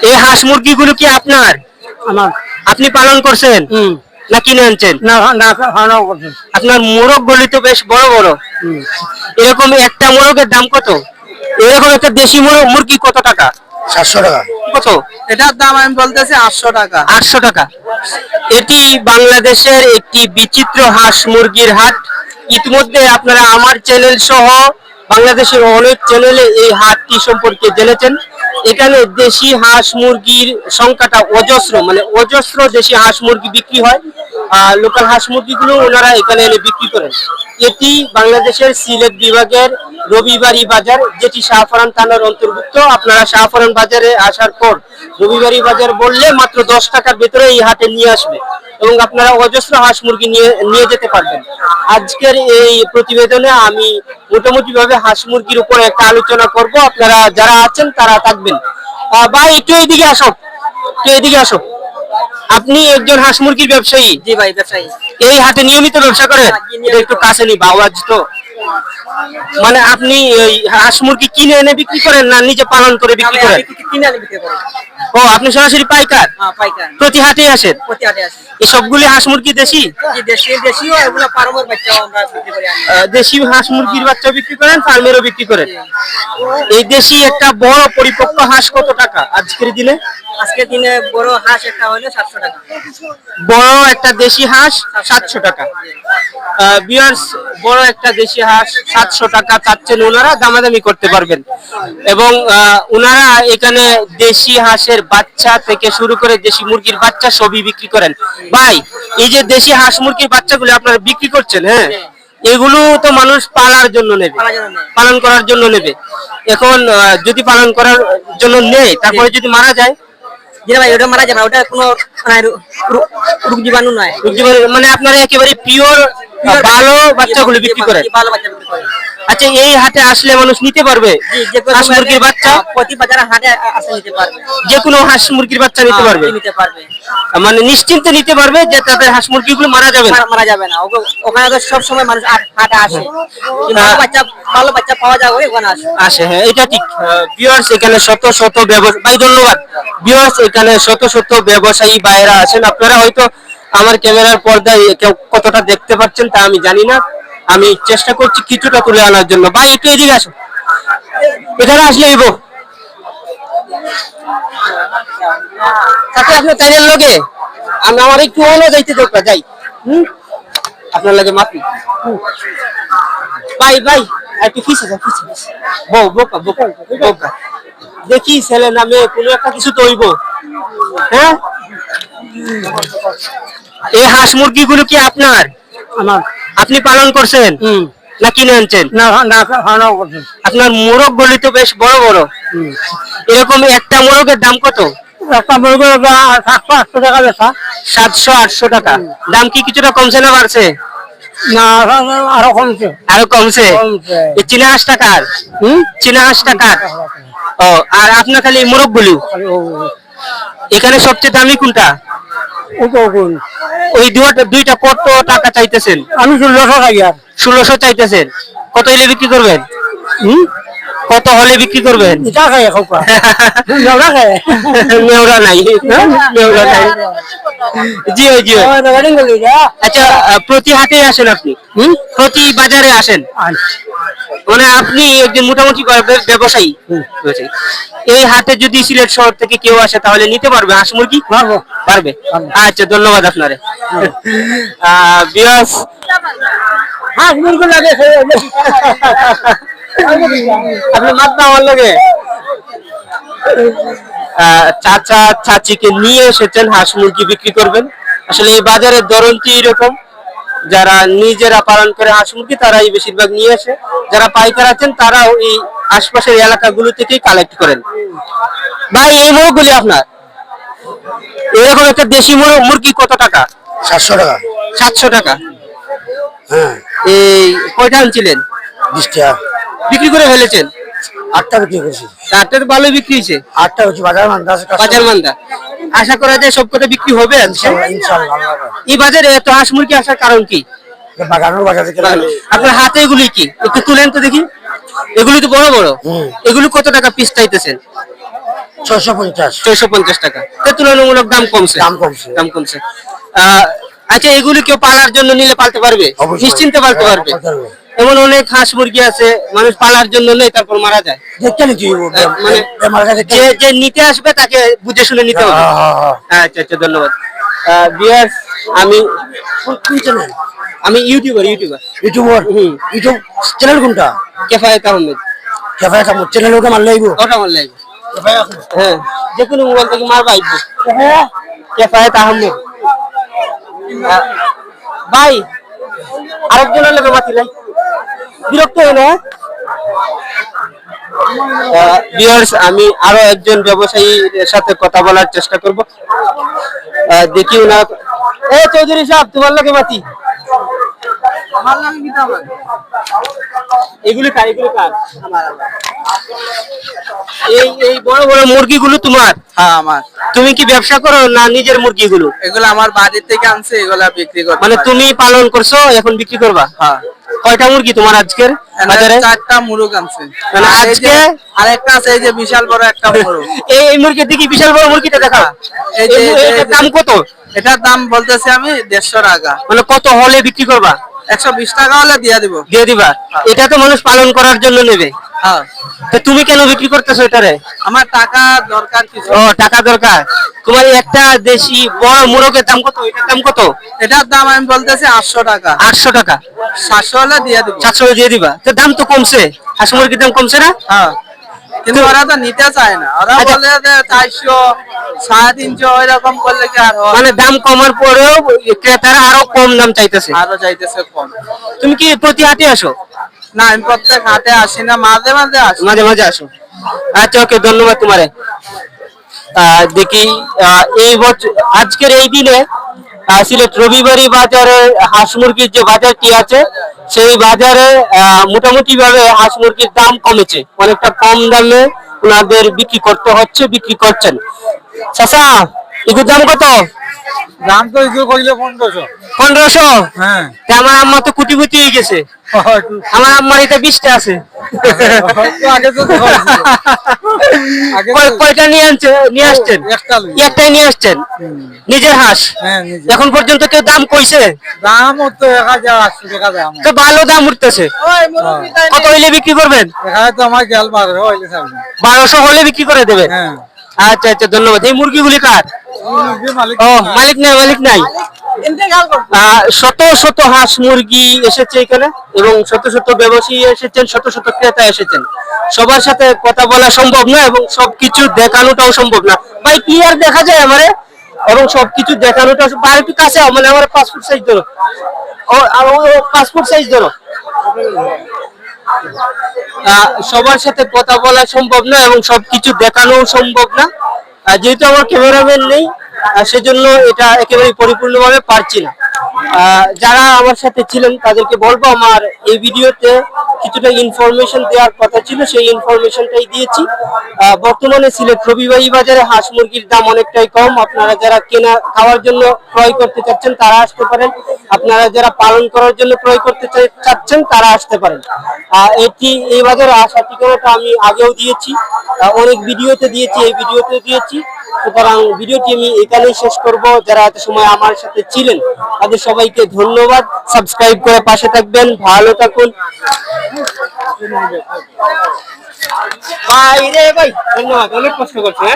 এই হাঁস মুরগিগুলো কি আপনার? আমার। আপনি পালন করছেন? হুম। না কিনে আনছেন? না না আপনার মোরগ গুলি তো বেশ বড় বড়। এরকম একটা মোরগের দাম কত? এরকম একটা দেশি মোরগ মুরগি কত টাকা? সাতশো টাকা। কত? এটার দাম আমি বলতেছি আটশো টাকা। আটশো টাকা। এটি বাংলাদেশের একটি বিচিত্র হাঁস মুরগির হাট। ইতিমধ্যে আপনারা আমার চ্যানেল সহ বাংলাদেশের অনেক চ্যানেলে এই হাটটি সম্পর্কে জেনেছেন। এখানে দেশি হাঁস মুরগির সংখ্যাটা অজস্র মানে অজস্র দেশি হাঁস মুরগি বিক্রি হয়, আর লোকাল হাঁস মুরগিগুলো ওনারা এখানে এনে বিক্রি করেন। এটি বাংলাদেশের সিলেট বিভাগের রবিবাড়ি বাজার, যেটি শাহফরান থানার অন্তর্ভুক্ত। আপনারা শাহফরান বাজারে আসার পর রবিবাড়ি বাজার বললে মাত্র দশ টাকার ভেতরে এই হাটে নিয়ে আসবে এবং আপনারা অজস্র হাঁস মুরগি নিয়ে নিয়ে যেতে পারবেন। আজকের এই প্রতিবেদনে আমি মোটামুটি ভাবে হাঁস মুরগির উপর একটা আলোচনা করব। আপনারা যারা আছেন তারা থাকবেন। ভাই একটু এইদিকে আসো। একটু এইদিকে আসো। আপনি একজন হাঁস মুরগির ব্যবসায়ী? জি ভাই ব্যবসায়ী। এই হাটে নিয়মিত ব্যবসা করে একটু কাছে নি আওয়াজ তো। মানে আপনি হাঁস মুরগি কিনে এনে বিক্রি করেন না নিজে পালন করে বিক্রি করেন? কিনে বিক্রি ও আপনি সরাসরি পাইকার? হ্যাঁ পাইকার। প্রতি হাটে আসেন? প্রতি হাটে এই সবগুলি হাঁস মুরগি দেশি? দেশি দেশিও এগুলো ফার্মের বাচ্চাও আমরা বিক্রি করি দেশি হাঁস মুরগির বাচ্চা বিক্রি করেন ফার্মেরও বিক্রি করেন? এই দেশি একটা বড় পরিপক্ক হাঁস কত টাকা আজকের দিনে? আজকে দিনে বড় হাঁস একটা হলো সাতশো টাকা। বড় একটা দেশি হাঁস সাতশো টাকা। বিয়ার্স বড় একটা দেশি হাঁস সাতশো টাকা চাচ্ছেন ওনারা দামাদামি করতে পারবেন। এবং ওনারা এখানে দেশি হাঁসের বাচ্চা থেকে শুরু করে দেশি মুরগির বাচ্চা সবই বিক্রি করেন। ভাই এই যে দেশি হাঁস মুরগির বাচ্চাগুলো আপনারা বিক্রি করছেন হ্যাঁ? এগুলো তো মানুষ পালার জন্য নেবে। পালন করার জন্য নেবে। এখন যদি পালন করার জন্য নেই তারপরে যদি মারা যায় ভাই ওটা মারা যাবে না, ওটা কোনো মানে রোগ জীবাণু মানে আপনারা একেবারে পিওর ভালো বাচ্চাগুলো বিক্রি করেন। ভালো বাচ্চা বিক্রি করে আচ্ছা এই হাটে আসলে মানুষ নিতে পারবে? হাঁস মুরগির বাচ্চা? হ্যাঁ, প্রতি বাজারে হাটে আসে নিতে পারবে। যে কোনো হাঁস মুরগির বাচ্চা নিতে হ্যাঁ, পারবে? নিতে পারবে। মানে নিশ্চিন্তে নিতে পারবে যে তাদের হাঁস মুরগিগুলো মারা যাবে না? মারা- যাবে না। ওখানে তো সব সময় মানুষ হাট- আসে। যে বাচ্চা ভালো বাচ্চা পাওয়া যাবে ওখানে আসে। আসে হ্যাঁ এটা ঠিক। ভিউয়ার্স এখানে শত শত ব্যবসা ভাই ধন্যবাদ। ভিউয়ার্স এখানে শত শত ব্যবসায়ী বাইরা আছেন। আপনারা হয়তো আমার ক্যামেরার পর্দায় কেউ কতটা দেখতে পাচ্ছেন তা আমি জানি না। আমি চেষ্টা করছি কিছুটা তুলে আনার জন্য। ভাই, একটু এদিকে আসো। এখানে আসলে এবো দেখি ছেলে নামে কোনো একটা কিছু তো হইব। হ্যাঁ? এই হাঁস মুরগিগুলো কি আপনার? আমার। আপনি পালন করছেন? না কিনে আনছেন? আপনার মোরগ গুলি তো বেশ বড় বড়। এরকম একটা মোরগের দাম কত? একটা সাতশো আটশো টাকা বেচা। সাতশো আটশো টাকা। দাম কি কিছুটা কমছে না বাড়ছে? না আরও কমছে। আরও কমছে? চীনা হাঁস টাকার? হুম? চীনা হাঁস টাকার? ও আর আপনার খালি মোরগ গুলি? এখানে সবচেয়ে দামি কোনটা? উপগুণ ওই দুইটা দুইটা কত টাকা চাইতেছেন। আমি ষোলোশো টাকা আর। ষোলোশো চাইতেছেন। কত হইলে বিক্রি করবেন? হুম? কত হলে বিক্রি করবেন? নেওরা নাই নেওরা নাই। জি ওই জি ওই। রেকর্ডিং করলি যা আচ্ছা প্রতি হাটে আসেন আপনি? হুম? প্রতি বাজারে আসেন? মানে আপনি একজন মোটামুটি ব্যব- ব্যবসায়ী? ব্যবসায়ী। এই হাটে যদি সিলেট শহর থেকে কেউ আসে তাহলে নিতে পারবে? হাঁস মুরগি? পারব। পারবে? আচ্ছা ধন্যবাদ আপনারে। আহ, বিয়াস হাঁস মুরগি লাগে আপনি মাত্র আমার লগে। চাচা চাচিকে নিয়ে এসেছেন হাঁস মুরগি বিক্রি করবেন। আসলে এই বাজারের ধরনটি এরকম যারা নিজেরা পালন করে হাঁস মুরগি তারাই বেশিরভাগ নিয়ে আসে। যারা পাইকার আছেন তারাও এই আশপাশের এলাকাগুলো থেকেই কালেক্ট করেন। ভাই এই মোরগগুলি আপনার? এরকম একটা দেশি মোরগ মুরগি কত টাকা? সাতশো টাকা। সাতশো টাকা। হ্যাঁ। এই কয়টা আনছিলেন? বিক্রি করে ফেলেছেন? আটটা বিক্রি করছি। তারটা তো বিক্রি হয়েছে। আটটা হচ্ছে বাজার মান দশ বাজার মান্দা। আশা করা যায় সব কথা বিক্রি হবে এই বাজারে এত হাঁস মুরগি আসার কারণ কি? আপনার হাতে এগুলি কি? একটু তুলেন তো দেখি। এগুলি তো বড় বড়। এগুলি কত টাকা পিস চাইতেছেন? ছয়শো পঞ্চাশ। ছয়শো পঞ্চাশ টাকা। তুলনামূলক দাম কমছে। দাম কমছে। দাম কমছে। আহ, আচ্ছা এগুলি কেউ পালার জন্য নিলে পালতে পারবে? নিশ্চিন্তে পালতে হ্যাঁ, পারবে? এমন অনেক হাঁস মুরগি আছে মানুষ পালার জন্য নেই তারপর মারা যায়। নিতে মানে যে যে নিতে আসবে তাকে বুঝে শুনে নিতে হবে। আচ্ছা আচ্ছা ধন্যবাদ। বিয়ার্স আমি আমি YouTuber YouTuber. YouTuber. YouTube channel কোনটা? কেফায়েত আহমেদ। কেফায় কামড় চ্যানেল ওটা মারলে আইব? ওটা আমার লাগবে হ্যাঁ যে কোনো মোবাইল থেকে মারবা আইবো। কেফায়েত? আহমেদ। আহ, ভাই আরেকজনের লেগে মাতি নাই। বিরক্ত হয়? না আমি আরও একজন ব্যবসায়ীর সাথে কথা বলার চেষ্টা করব। দেখি না এ চৌধুরী সাহেব তোমার লাগে মাতি এগুলি কার এগুলি কার? এই এই বড় বড় মুরগিগুলো তোমার? হ্যাঁ আমার। তুমি কি ব্যবসা করো না নিজের মুরগিগুলো? এগুলো আমার বাড়ি থেকে আনছে এগুলা বিক্রি মানে তুমি পালন করছ এখন বিক্রি করবা? হ্যাঁ। কয়টা মুরগি তোমার আজকের বাজারে? চারটা মুরগ আনছে। মানে আর আরেকটা আছে এই যে বিশাল বড় একটা মুরগ। এই মুরগি দেখি বিশাল বড় মুরগিটা দেখা। এই যে- এই মু- এই যে- এটার দাম কত? এটার দাম বলতেছি আমি টাকা। মানে কত হলে বিক্রি করবা? একশো বিশ টাকা হলে দিয়ে দিব। দিয়ে দিবা। এটা তো মানুষ পালন করার জন্য নেবে। হ্যাঁ। তো তুমি কেন বিক্রি করতেছো এটারে? আমার টাকা দরকার কিছু। ও টাকা দরকার। তোমার একটা দেশি বড় মুরগের দাম কত? এটার দাম কত? এটার দাম আমি বলতেছি আটশো টাকা। আটশো টাকা। সাতশো হলে দিয়ে দিব। সাতশো দিয়ে দিবা। তো দাম তো কমছে। হাঁস মুরগির দাম কমছে না? হ্যাঁ। কিন্তু ওরা তো নিতে চায় না। ওরা আচ্ছা। বলে যে চারশো সাড়ে তিনশো এরকম করলে কি আর মানে দাম কমার পরেও ক্রেতারা আরও কম দাম চাইতেছে। আরও চাইতেছে কম। তুমি কি প্রতি হাটে আসো? না, আমি প্রত্যেক হাটে আসি না, মাঝে মাঝে আসি। মাঝে মাঝে আসো। আচ্ছা ওকে, ধন্যবাদ তোমারে। দেখি এই বছর, আজকের এই দিনে সিলেট রবিবারই বাজারে হাঁস মুরগির যে বাজারটি আছে, সেই বাজারে মোটামুটি ভাবে হাঁস মুরগির দাম কমেছে। অনেকটা কম দামে ওনাদের বিক্রি করতে হচ্ছে, বিক্রি করছেন। চাচা, এগুলোর দাম কত? দাম তো কইলে পনেরোশো। পনেরোশো? হ্যাঁ। আমার আম্মা তো হয়ে গেছে। আমার আম্মার এটা বিশটা আছে। আগে তো আগে তো- কয়- কয়টা নিয়ে আনছে নিয়ে আসছেন? একটাই নিয়ে আসছেন? নিজের হাঁস? হ্যাঁ এখন পর্যন্ত কেউ দাম কইছে? দাম তো এক হাজার আটশো টাকা দাম। তো ভালো দাম উঠতেছে। কত হইলে বিক্রি করবেন? এখানে তো আমার গেল বারো হইলে বারোশো হলে বিক্রি করে দেবেন হ্যাঁ। আচ্ছা আচ্ছা ধন্যবাদ। এই মুরগিগুলি কার? ও মালিক নাই মালিক নাই। শত শত হাঁস মুরগি এসেছে এখানে এবং শত শত ব্যবসায়ী এসেছেন শত শত ক্রেতা এসেছেন। সবার সাথে কথা বলা সম্ভব না এবং সবকিছু দেখানোটাও সম্ভব না। ভাই ক্লিয়ার দেখা যায় আমারে? এবং সবকিছু দেখানোটা একটু কাছে মানে আমার পাসপোর্ট সাইজ ধরো। ও পাসপোর্ট সাইজ ধরো। সবার সাথে কথা বলা সম্ভব না এবং সবকিছু দেখানো সম্ভব না। যেহেতু আমার ক্যামেরাম্যান নেই সেজন্য এটা একেবারে পরিপূর্ণভাবে পারছি না। যারা আমার সাথে ছিলেন, তাদেরকে বলব, আমার এই ভিডিওতে কিছুটা ইনফরমেশন দেওয়ার কথা ছিল, সেই ইনফরমেশনটাই দিয়েছি। বর্তমানে সিলেট রবিবাহী বাজারে হাঁস মুরগির দাম অনেকটাই কম। আপনারা যারা কেনা, খাওয়ার জন্য ক্রয় করতে চাচ্ছেন, তারা আসতে পারেন। আপনারা যারা পালন করার জন্য ক্রয় করতে চাচ্ছেন, তারা আসতে পারেন। এটি, এই বাজারে আসার ঠিকানাটা আমি আগেও দিয়েছি। অনেক ভিডিওতে দিয়েছি, এই ভিডিওতে দিয়েছি। সুতরাং ভিডিওটি আমি এখানেই শেষ করব। যারা এত সময় আমার সাথে ছিলেন, তাদের সবাইকে ধন্যবাদ। সাবস্ক্রাইব করে পাশে থাকবেন। ভালো থাকুন। ভাই রে ভাই, ধন্যবাদ। অনেক কষ্ট করছে হ্যাঁ?